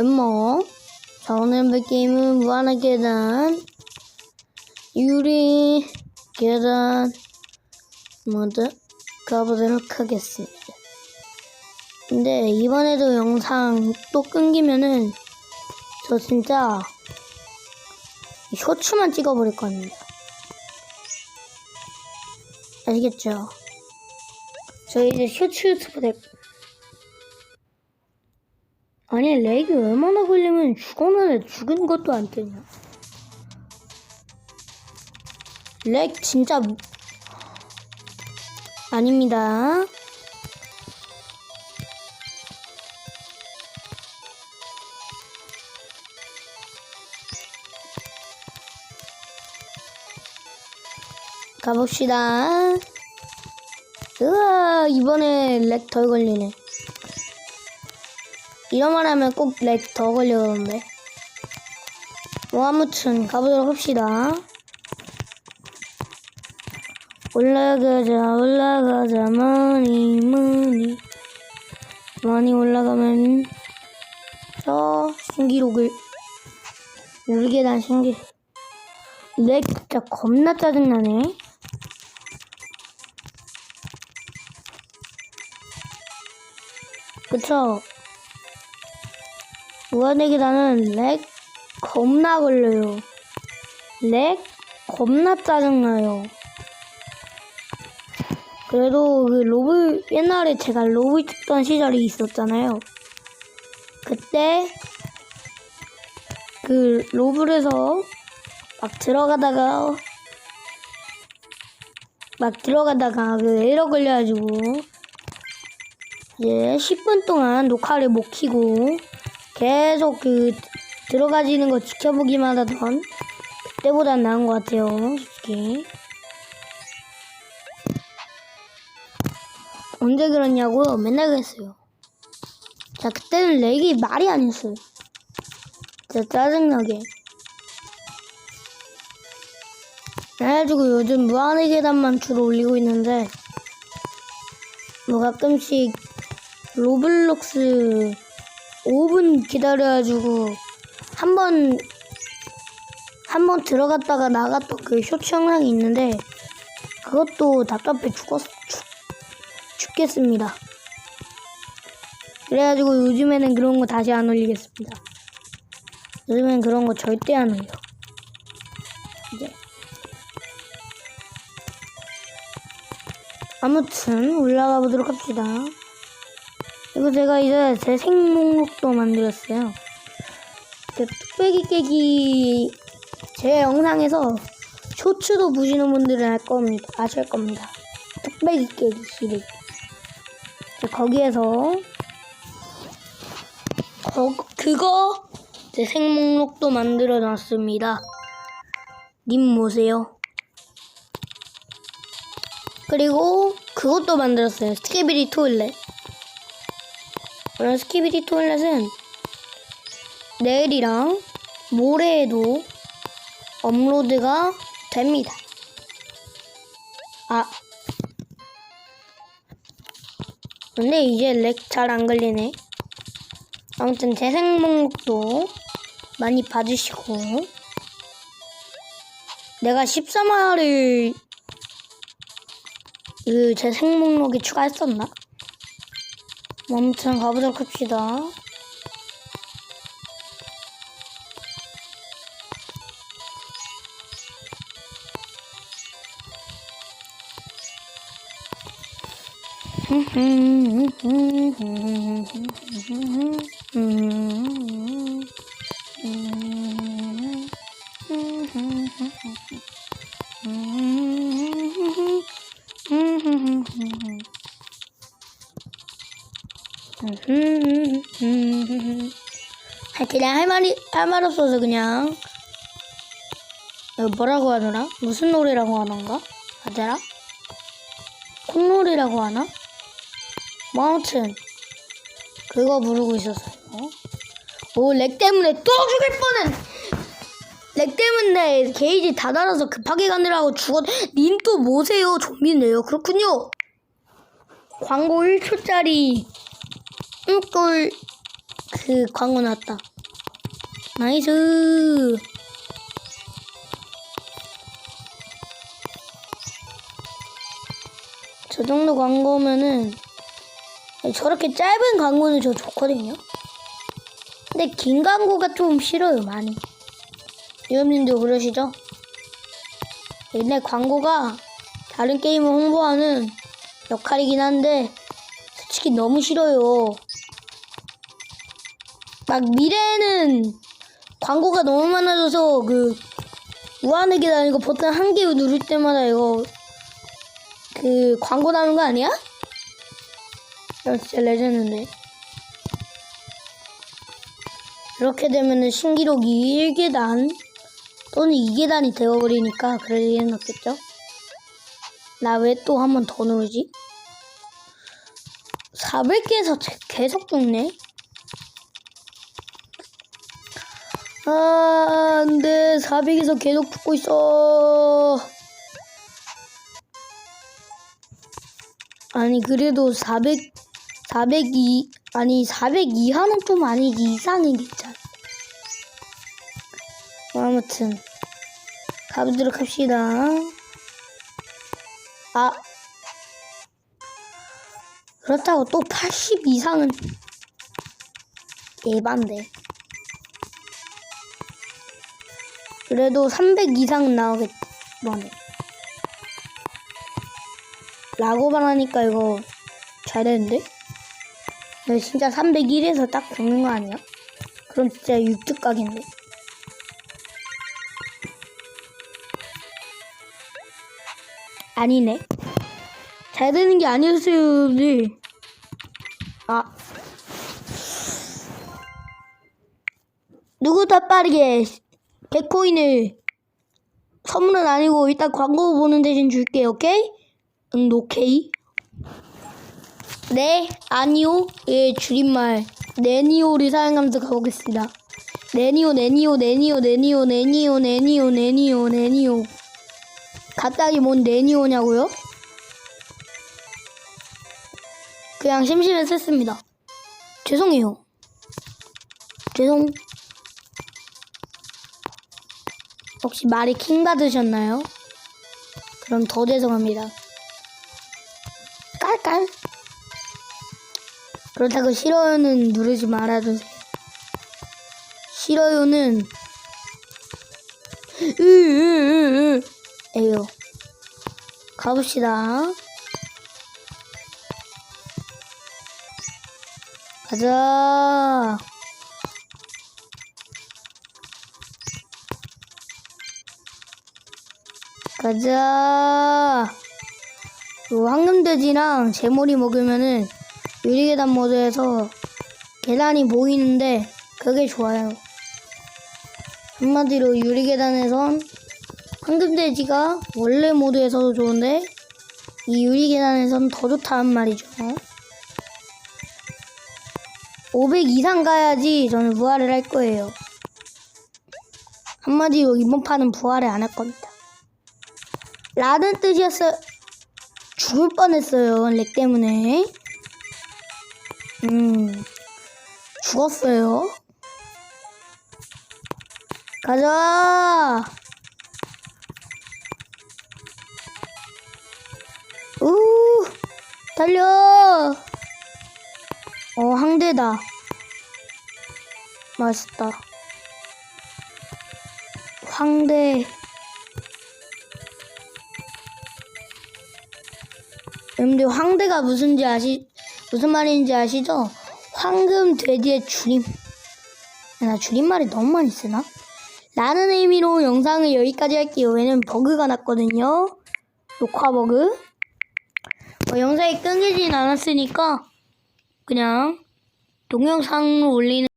음모. 자, 오늘 볼 게임은 무한의 계단, 유리 계단 모드 가보도록 하겠습니다. 근데 이번에도 영상 또 끊기면은 저 진짜 쇼츠만 찍어버릴 겁니다. 아시겠죠? 저 이제 쇼츠 유튜브 될 아니 렉이 얼마나 걸리면 죽었는데 죽은 것도 안 뜨냐? 렉 진짜 무- 아닙니다. 가봅시다. 으아 이번에 렉 덜 걸리네 이러만 하면 꼭 렉 더 걸려오는데. 뭐 아무튼 가보도록 합시다. 올라가자 올라가자 많이 많이 많이 올라가면 저 신기록을 울계단 신기 렉 진짜 겁나 짜증나네. 그쵸? 무한의 계단은 렉 겁나 걸려요. 렉 겁나 짜증나요. 그래도 그 로블 옛날에 제가 로블 찍던 시절이 있었잖아요. 그때 그 로블에서 막 들어가다가 막 들어가다가 그 에러 걸려가지고 이제 10분 동안 녹화를 못 키고 계속 그 들어가지는 거 지켜보기만 하던 그때보단 나은 것 같아요 솔직히. 언제 그랬냐고요 맨날 그랬어요. 자 그때는 렉이 말이 아니었어요. 진짜 짜증나게. 그래가지고 요즘 무한의 계단만 주로 올리고 있는데 뭐 가끔씩 로블록스 5분 기다려가지고 한 번 한 번 들어갔다가 나갔던 그 쇼츠 영상이 있는데 그것도 답답해 죽었 죽, 죽겠습니다. 그래가지고 요즘에는 그런 거 다시 안 올리겠습니다. 요즘엔 그런 거 절대 안 올려. 이제 아무튼 올라가 보도록 합시다. 이거 제가 이제 제 생목록도 만들었어요. 그 뚝배기 깨기 제 영상에서 쇼츠도 보시는 분들은 알 겁니다. 아실 겁니다. 뚝배기 깨기 시리즈. 자, 거기에서 거, 그거 제 생목록도 만들어 놨습니다. 님 보세요. 그리고 그것도 만들었어요. 스케비리 토일렛. 그런 스키비디 토일렛은 내일이랑 모레에도 업로드가 됩니다. 아. 근데 이제 렉 잘 안 걸리네. 아무튼 재생 목록도 많이 봐주시고 내가 13화를 그 재생 목록에 추가했었나? 뭐 아무튼 가보도록 합시다. 아, 그냥 할 말이 할 말 없어서 그냥 뭐라고 하더라? 무슨 노래라고 하던가? 아자라? 콩놀이라고 하나? 뭐 아무튼 그거 부르고 있었어요. 오렉 때문에 또 죽일 뻔은 렉 때문에 게이지 다 달아서 급하게 가느라고 죽었. 님 또 뭐세요? 좀비네요. 그렇군요. 광고 1초짜리 꿀꿀 그 광고 나왔다. 나이스. 저 정도 광고면은 저렇게 짧은 광고는 저 좋거든요. 근데 긴 광고가 좀 싫어요, 많이. 유현님도 그러시죠? 옛날 광고가 다른 게임을 홍보하는 역할이긴 한데 솔직히 너무 싫어요. 막 미래에는 광고가 너무 많아져서 그 계단 이거 버튼 한 개 누를 때마다 이거 그 광고 나오는 거 아니야? 이거 진짜 레전드인데. 이렇게 되면은 신기록이 1계단 또는 2계단이 되어버리니까 그럴 리는 없겠죠? 나 왜 또 한 번 더 누르지? 400개에서 계속 죽네? 아, 안 돼. 400에서 계속 죽고 있어. 아니, 그래도 400, 402, 아니, 400 이하는 좀 아니지. 이상이 괜찮아. 뭐 아무튼, 가보도록 합시다. 아. 그렇다고 또 80 이상은 예반데. 그래도 300 이상 나오겠, 뭐네. 라고 말하니까 이거 잘 되는데? 이거 진짜 301에서 딱 죽는 거 아니야? 그럼 진짜 육특 각인데. 아니네. 잘 되는 게 아니었어요, 네. 아. 누구 더 빠르게 개코인을 선물은 아니고 일단 광고 보는 대신 줄게, 오케이? 응, 오케이. 네, 아니요. 예, 줄임말. 네니오를 사용하면서 가보겠습니다. 네니오, 네니오, 네니오, 네니오, 네니오, 네니오, 네니오, 네니오. 갑자기 뭔 네니오냐고요? 그냥 심심해서 했습니다. 죄송해요. 죄송. 혹시 말이 킹 받으셨나요? 그럼 더 죄송합니다. 깔깔. 그렇다고 싫어요는 누르지 말아주세요. 싫어요는 에요. 가봅시다. 가자. 가자. 요 황금돼지랑 제모리 먹으면은 유리계단 모드에서 계단이 보이는데 그게 좋아요. 한마디로 유리계단에선 황금돼지가 원래 모드에서도 좋은데 이 유리계단에선 더 좋다는 말이죠. 500 이상 가야지 저는 부활을 할 거예요. 한마디로 이번 판은 부활을 안 할 겁니다. 라는 뜻이었어요. 죽을 뻔했어요. 렉 때문에. 음, 죽었어요. 가자. 우, 달려. 어, 항대다. 맛있다. 황대. 여러분들 황대가 무슨지 아시 무슨 말인지 아시죠? 황금 돼지의 줄임. 나 줄임말이 너무 많이 쓰나? 라는 의미로 영상을 여기까지 할게요. 왜냐면 버그가 났거든요. 녹화 버그. 뭐 영상이 끊기진 않았으니까 그냥 동영상을 올리는